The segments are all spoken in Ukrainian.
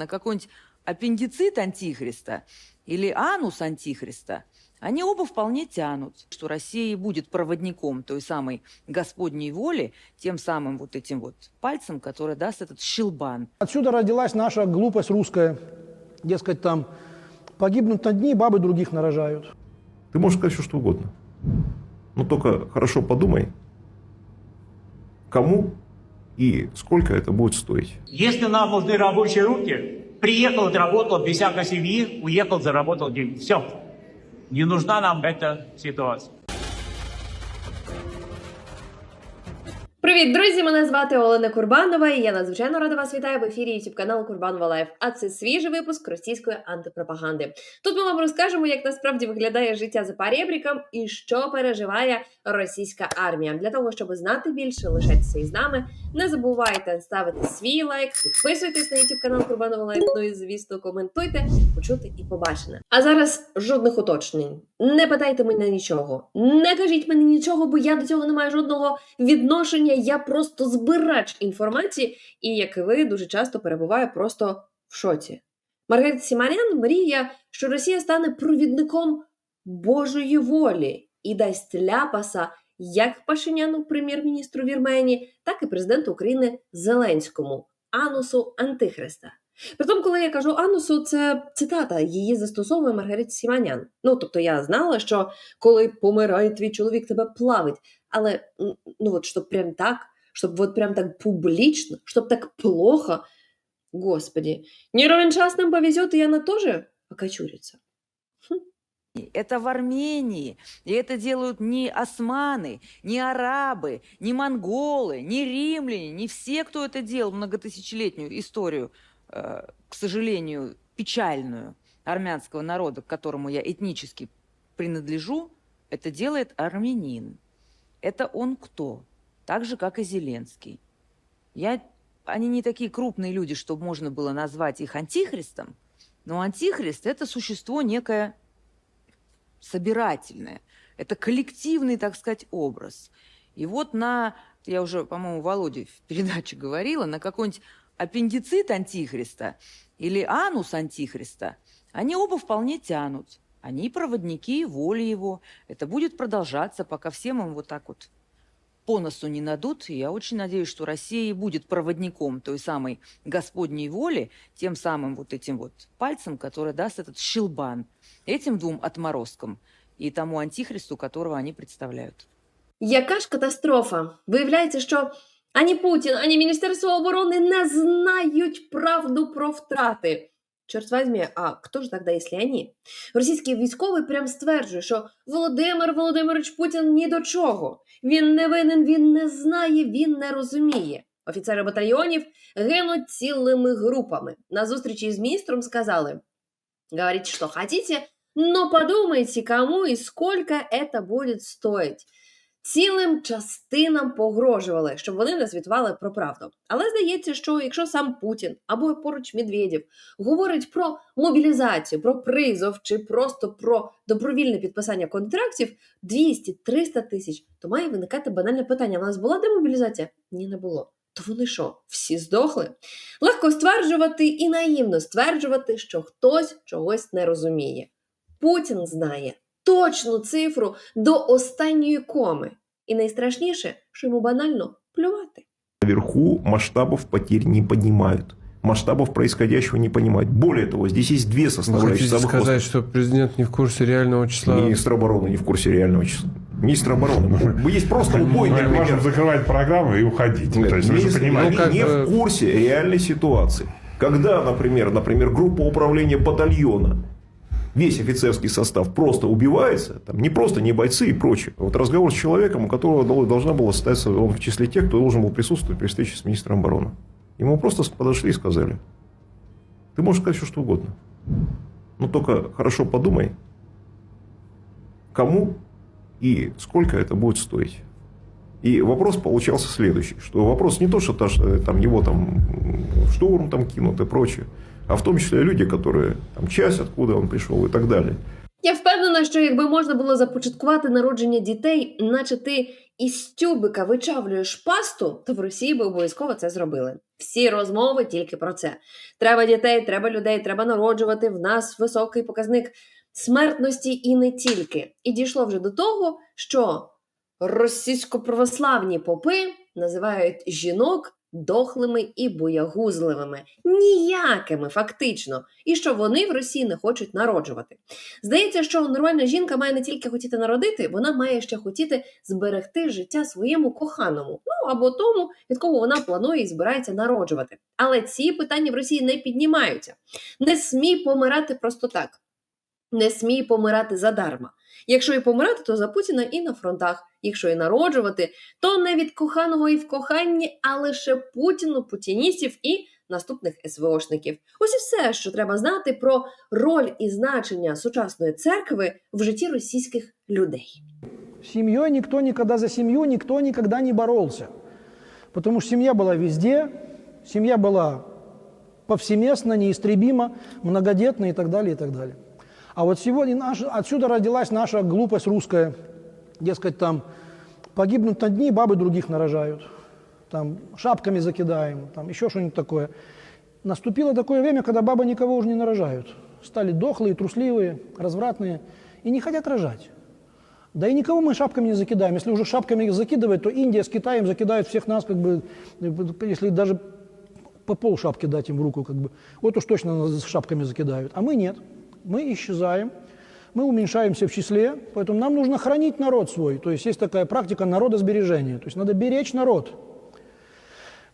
на какой-нибудь аппендицит антихриста или анус антихриста, они оба вполне тянут, что Россия и будет проводником той самой Господней воли, тем самым вот этим вот пальцем, который даст этот щелбан. Отсюда родилась наша глупость русская. Дескать, там погибнут одни, бабы других нарожают. Ты можешь сказать все, что угодно. Но только хорошо подумай, кому и сколько это будет стоить. Если нам нужны рабочие руки, приехал, отработал, без всякой семьи, уехал, заработал деньги. Все. Не нужна нам эта ситуация. Привіт, друзі! Мене звати Олена Курбанова, і я надзвичайно рада вас вітаю в ефірі youtube каналу Курбанова Лайф. А це свіжий випуск російської антипропаганди. Тут ми вам розкажемо, як насправді виглядає життя за парєбріком і що переживає російська армія. Для того, щоб знати більше, лишайтеся із нами. Не забувайте ставити свій лайк, підписуйтесь на youtube канал Курбанова Лайф. Ну і звісно, коментуйте, почути і побачене. А зараз жодних уточнень. Не питайте мене нічого, не кажіть мені нічого, бо я до цього не маю жодного відношення. Я просто збирач інформації, і як і ви дуже часто перебуваю просто в шоці. Маргарита Сімарян мріє, що Росія стане провідником Божої волі і дасть ляпаса як Пашиняну, прем'єр-міністру Вірменії, так і президенту України Зеленському, Анусу Антихриста. Притом, коли я кажу Анусу, це цитата, її застосовує Маргарита Сіманян. Ну, тобто я знала, що коли помирає твій чоловік, тебе плавить. Але м, ну от щоб прям так, щоб вот прям так публично, щоб так плохо. Господи, не ровен час нам повезет, и она тоже окочурится. Это в Армении. И это делают не османы, не арабы, не монголы, не римляне, не все, кто это делал многотысячелетнюю историю, э, к сожалению, печальную армянского народа, к которому я этнически принадлежу, это делает армянин. Это он кто? Так же, как и Зеленский. Я, они не такие крупные люди, чтобы можно было назвать их антихристом, но антихрист – это существо некое собирательное. Это коллективный, так сказать, образ. И вот на, я уже, по-моему, Володе в передаче говорила, на какой-нибудь аппендицит антихриста или анус антихриста, они оба вполне тянут. Они проводники воли его. Это будет продолжаться, пока всем им вот так вот по носу не надут. И я очень надеюсь, что Россия и будет проводником той самой Господней воли, тем самым вот этим вот пальцем, который даст этот щелбан этим двум отморозкам и тому антихристу, которого они представляют. Яка ж катастрофа? Виявляється, що ані Путін, ані Міністерство оборони не знають правду про втрати. Чорт возьми, а хто ж тогда, якщо вони? Російський військовий прям стверджує, що Володимир Володимирович Путін ні до чого. Він не винен, він не знає, він не розуміє. Офіцери батальйонів гинуть цілими групами. На зустрічі з міністром сказали: говорите, что хотите, но подумайте, кому и сколько это будет стоить. Цілим частинам погрожували, щоб вони не звітували про правду. Але здається, що якщо сам Путін або поруч Медведєв говорить про мобілізацію, про призов чи просто про добровільне підписання контрактів 200-300 тисяч, то має виникати банальне питання: у нас була демобілізація? Ні, не було. То вони що, всі здохли? Легко стверджувати і наївно стверджувати, що хтось чогось не розуміє. Путін знає точну цифру до останньої коми. І найстрашніше, що йому банально плювати. Наверху масштабов потерь не понимают. Масштабов происходящего не понимают. Более того, здесь есть две Вы составляющие. хотите самых сказать, что президент не в курсе реального числа? Министр обороны не в курсе реального числа. Министр обороны. Есть просто убойный Мы можем пример. закрывать программу и уходить. То есть вы же понимаете. Ну, не в курсе реальной ситуации. Когда, например, например, группа управления батальона, весь офицерский состав просто убивается, там не просто не бойцы и прочее. Вот разговор с человеком, у которого дол- должна была состояться, он в числе тех, кто должен был присутствовать при встрече с министром обороны. Ему просто подошли и сказали, ты можешь сказать все, что угодно. Но только хорошо подумай, кому и сколько это будет стоить. И вопрос получался следующий, что вопрос не то, что что там его там штурм там кинут и прочее, а в том числе люди, которые там часть, откуда он пришел и так далее. Я впевнена, що якби можна було започаткувати народження дітей, наче ти із тюбика вичавлюєш пасту, то в Росії би обов'язково це зробили. Всі розмови тільки про це. Треба дітей, треба людей, треба народжувати. В нас високий показник смертності і не тільки. І дійшло вже до того, що російсько-православні попи називають жінок дохлими і боягузливими, ніякими фактично, і що вони в Росії не хочуть народжувати. Здається, що нормальна жінка має не тільки хотіти народити, вона має ще хотіти зберегти життя своєму коханому, ну або тому, від кого вона планує і збирається народжувати. Але ці питання в Росії не піднімаються. Не смій помирати просто так. Не смій помирати задарма. Якщо і помирати, то за Путіна і на фронтах. Якщо і народжувати, то не від коханого і в коханні, а лише Путіну, путіністів і наступних СВОшників. Ось і все, що треба знати про роль і значення сучасної церкви в житті російських людей. Семьей никто никогда за семью никто никогда не боролся. Потому что семья была везде, семья была повсеместно, неистребима, многодетна и так далее, и так далее. А вот сегодня наш, отсюда родилась наша глупость русская. Дескать, там погибнут одни, бабы других нарожают. Там шапками закидаем, там еще что-нибудь такое. Наступило такое время, когда бабы никого уже не нарожают. Стали дохлые, трусливые, развратные и не хотят рожать. Да и никого мы шапками не закидаем. Если уже шапками их закидывать, то Индия с Китаем закидают всех нас, как бы, если даже по пол шапки дать им в руку, как бы, вот уж точно нас шапками закидают. А мы нет. Мы исчезаем, мы уменьшаемся в числе, поэтому нам нужно хранить народ свой. То есть есть такая практика народосбережения. То есть надо беречь народ.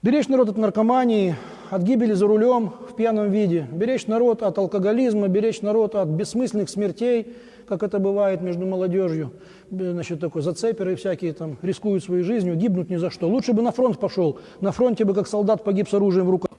Беречь народ от наркомании, от гибели за рулем в пьяном виде, беречь народ от алкоголизма, беречь народ от бессмысленных смертей, как это бывает между молодежью. Значит, такой зацеперы всякие там рискуют своей жизнью, гибнут ни за что. Лучше бы на фронт пошел. На фронте бы как солдат погиб с оружием в руках.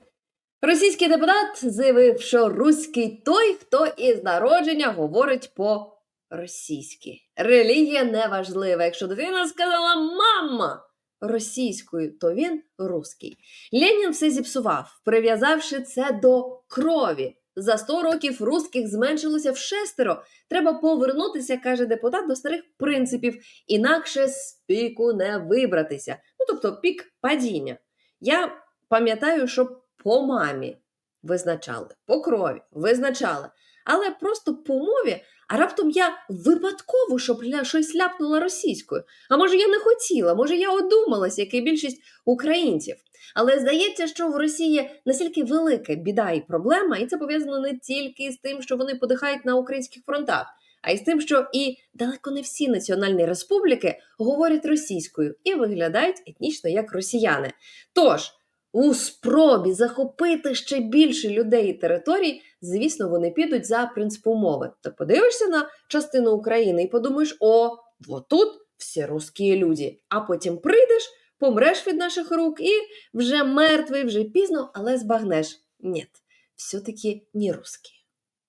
Російський депутат заявив, що руський той, хто із народження говорить по-російськи. Релігія не важлива. Якщо дитина сказала мама російською, то він руський. Ленін все зіпсував, прив'язавши це до крові. За 100 років русських зменшилося в шестеро. Треба повернутися, каже депутат, до старих принципів, інакше з піку не вибратися. Ну тобто пік падіння. Я пам'ятаю, що по мамі визначали, по крові визначали, але просто по мові, а раптом я випадково щоб щось ляпнула російською. А може я не хотіла, може я одумалась, як і більшість українців. Але здається, що в Росії настільки велика біда і проблема, і це пов'язано не тільки з тим, що вони подихають на українських фронтах, а й з тим, що і далеко не всі національні республіки говорять російською і виглядають етнічно як росіяни. Тож у спробі захопити ще більше людей і територій, звісно, вони підуть за принципом мови. То подивишся на частину України і подумаєш: о, вот тут всі русські люди. А потім прийдеш, помреш від наших рук і вже мертвий, вже пізно, але збагнеш. Ні, все-таки не русські.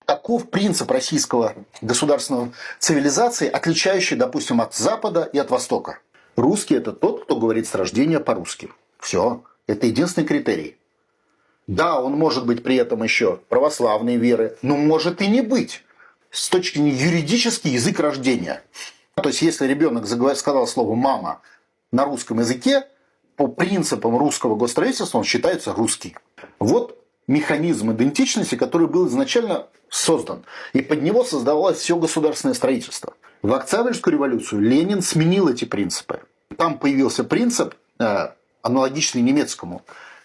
Таков принцип российского государственного цивилизации, отличающий, допустим, от Запада и от Востока. Русский – это тот, кто говорит с рождения по-русски. Все. Это единственный критерий. Да, он может быть при этом еще православной веры, но может и не быть. С точки зрения юридический язык рождения. То есть, если ребенок сказал слово «мама» на русском языке, по принципам русского госстроительства он считается русский. Вот механизм идентичности, который был изначально создан. И под него создавалось все государственное строительство. В Октябрьскую революцию Ленин сменил эти принципы. Там появился принцип, э, аналогичный немецкому,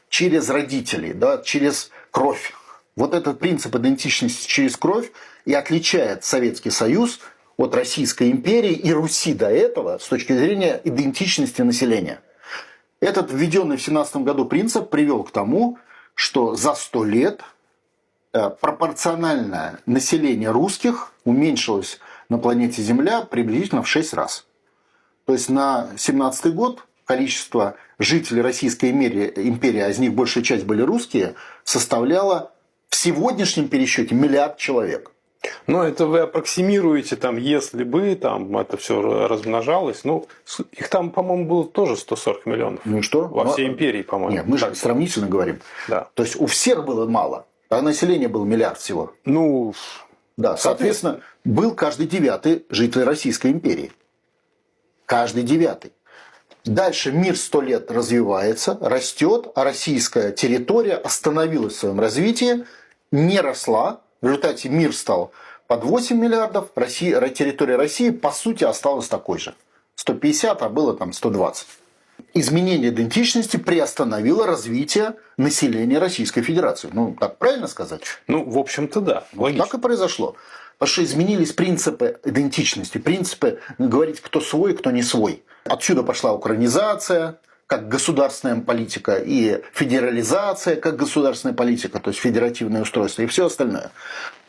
через родителей, да, через кровь. Вот этот принцип идентичности через кровь и отличает Советский Союз от Российской империи и Руси до этого с точки зрения идентичности населения. Этот введенный в 17 году принцип привел к тому, что за 100 лет э, пропорциональное население русских уменьшилось на планете Земля приблизительно в 6 раз. То есть на 17 год количество жителей Российской империи, а из них большая часть были русские, составляло в сегодняшнем пересчете миллиард человек. Но это вы аппроксимируете, там, если бы там это все размножалось. Ну, их там, по-моему, было тоже 140 миллионов. Ну и что? Во Ну, всей империи, по-моему. Нет, мы же Так. сравнительно говорим. Да. То есть у всех было мало, а население было миллиард всего. Ну, Да, соответственно, был каждый девятый житель Российской империи. Каждый девятый. Дальше мир сто лет развивается, растет, а российская территория остановилась в своем развитии, не росла. В результате мир стал под 8 миллиардов, Россия, территория России по сути осталась такой же. 150, а было там 120. Изменение идентичности приостановило развитие населения Российской Федерации. Ну, так правильно сказать? Ну, в общем-то, да. Логично. Так и произошло. Потому что изменились принципы идентичности, принципы говорить, кто свой, кто не свой. Отсюда пошла украинизация, как государственная политика, и федерализация, как государственная политика, то есть федеративное устройство, и все остальное.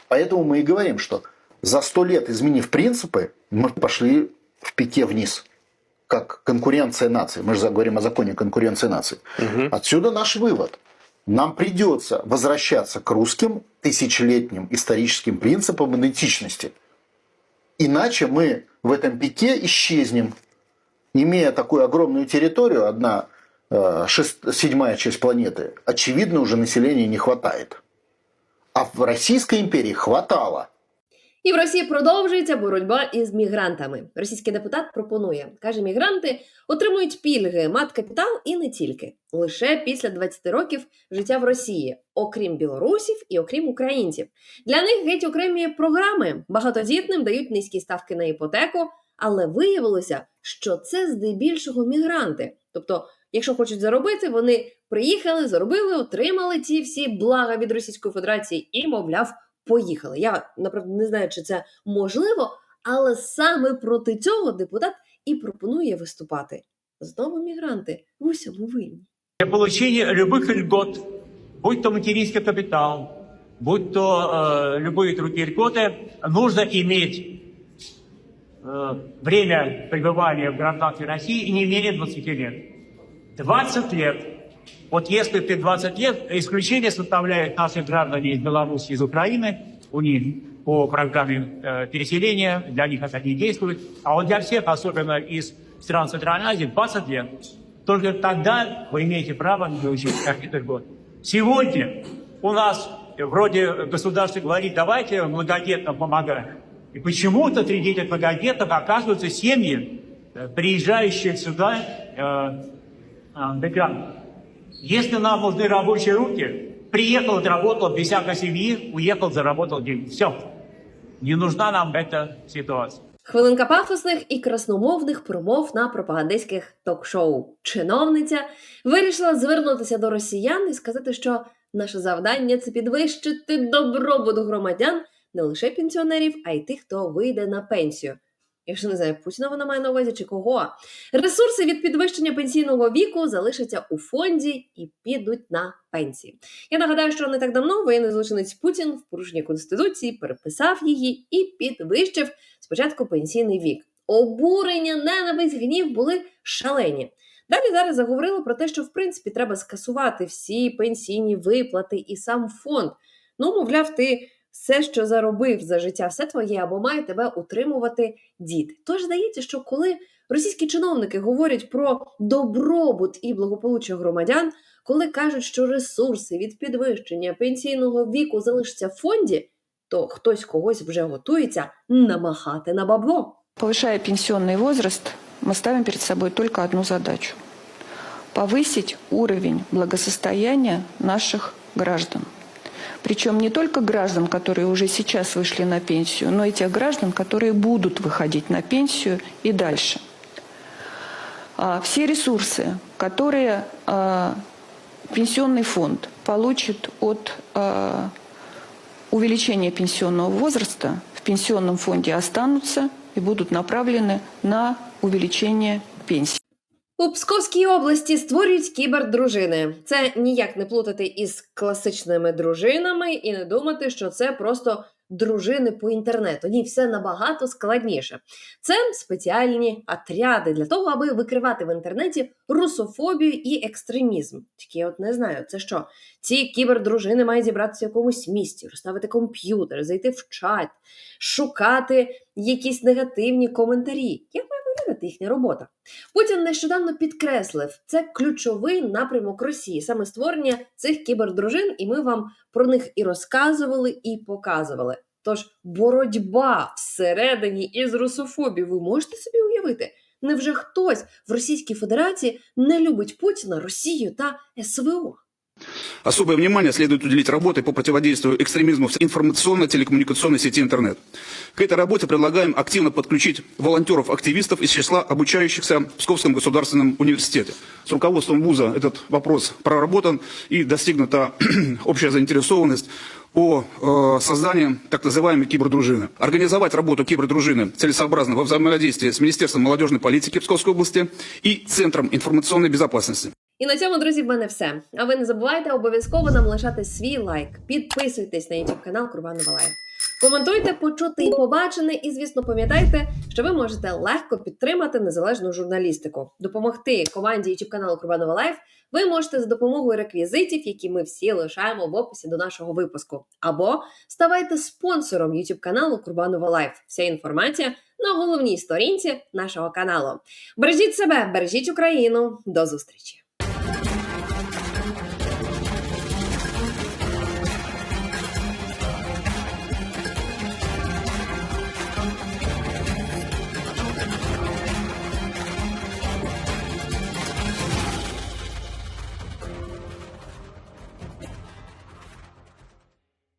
Поэтому мы и говорим, что за сто лет, изменив принципы, мы пошли в пике вниз как конкуренция наций. Мы же говорим о законе конкуренции наций. Отсюда наш вывод. Нам придется возвращаться к русским тысячелетним историческим принципам идентичности. Иначе мы в этом пике исчезнем. Имея такую огромную территорию, одна э, шест- седьмая часть планеты, очевидно, уже населения не хватает. А в Российской империи хватало. І в Росії продовжується боротьба із мігрантами. Російський депутат пропонує, каже, мігранти отримують пільги, мат-капітал і не тільки лише після 20 років життя в Росії, окрім білорусів і окрім українців. Для них геть окремі програми багатодітним дають низькі ставки на іпотеку, але виявилося, що це здебільшого мігранти. Тобто, якщо хочуть заробити, вони приїхали, заробили, отримали ці всі блага від Російської Федерації і, мовляв, поїхали. Я направду не знаю, чи це можливо, але саме проти цього депутат і пропонує виступати. Знову мігранти в усьому винні. Для получения любых льгот, будь то материнский капитал, будь то э, любые другие льготы, нужно иметь э, время пребывания в гражданстве России не менее 20 лет. 20 лет. Вот если ты 20 лет, исключение составляют наши граждане из Беларуси, из Украины, у них по программе э, переселения, для них это не действует. А вот для всех, особенно из стран Центральной Азии, 20 лет. Только тогда вы имеете право получить какие-то льготы. Сегодня у нас вроде государство говорит, давайте многодетным помогаем. И почему-то среди этих многодетных оказываются семьи, э, приезжающие сюда э, э. Если нам нужны рабочие руки, приехал, отработал без всякой семьи, уехал, заработал деньги. Все. Не нужна нам эта ситуация. Хвилинка пафосних і красномовних промов на пропагандистських ток-шоу. Чиновниця вирішила звернутися до росіян і сказати, що наше завдання це підвищити добробут громадян не лише пенсіонерів, а й тих, хто вийде на пенсію. Якщо не знаю, Путіна вона має на увазі чи кого. Ресурси від підвищення пенсійного віку залишаться у фонді і підуть на пенсії. Я нагадаю, що не так давно воєнний злочинець Путін в порушенні конституції переписав її і підвищив спочатку пенсійний вік. Обурення, ненависть, гнів були шалені. Далі зараз заговорили про те, що в принципі треба скасувати всі пенсійні виплати і сам фонд. Ну, мовляв, ти все, що заробив за життя, все твоє або має тебе утримувати діти. Тож здається, що коли російські чиновники говорять про добробут і благополуччя громадян, коли кажуть, що ресурси від підвищення пенсійного віку залишаться в фонді, то хтось когось вже готується намахати на бабло. Повышая пенсионный возраст, мы ставим перед собой только одну задачу – повысить уровень благосостояния наших граждан. Причем не только граждан, которые уже сейчас вышли на пенсию, но и тех граждан, которые будут выходить на пенсию и дальше. А, Все ресурсы, которые а, пенсионный фонд получит от а, увеличения пенсионного возраста, в пенсионном фонде останутся и будут направлены на увеличение пенсий. У Псковській області створюють кібердружини. Це ніяк не плутати із класичними дружинами і не думати, що це просто дружини по інтернету. Ні, все набагато складніше. Це спеціальні отряди для того, аби викривати в інтернеті русофобію і екстремізм. Тільки я от не знаю, це що? Ці кібердружини мають зібратися в якомусь місці, розставити комп'ютер, зайти в чат, шукати якісь негативні коментарі. Як має виглядати їхня робота? Путін нещодавно підкреслив, це ключовий напрямок Росії, саме створення цих кібердружин, і ми вам про них і розказували, і показували. Тож боротьба всередині із русофобією, ви можете собі уявити? Невже хтось в Російській Федерації не любить Путіна, Росію та СВО? Особое внимание следует уделить работе по противодействию экстремизму в информационно-телекоммуникационной сети интернет. К этой работе предлагаем активно подключить волонтеров-активистов из числа обучающихся в Псковском государственном университете. С руководством вуза этот вопрос проработан и достигнута общая заинтересованность о э, создании так называемой кибердружины. Организовать работу кибердружины целесообразно во взаимодействии с Министерством молодежной политики Псковской области и Центром информационной безопасности. І на цьому, друзі, в мене все. А ви не забувайте обов'язково нам лишати свій лайк. Підписуйтесь на YouTube канал Курбанова Лайф. Коментуйте, почути і побачене, і звісно, пам'ятайте, що ви можете легко підтримати незалежну журналістику. Допомогти команді YouTube каналу Курбанова Лайф ви можете за допомогою реквізитів, які ми всі лишаємо в описі до нашого випуску. Або ставайте спонсором YouTube каналу Курбанова Лайф. Вся інформація на головній сторінці нашого каналу. Бережіть себе, бережіть Україну. До зустрічі!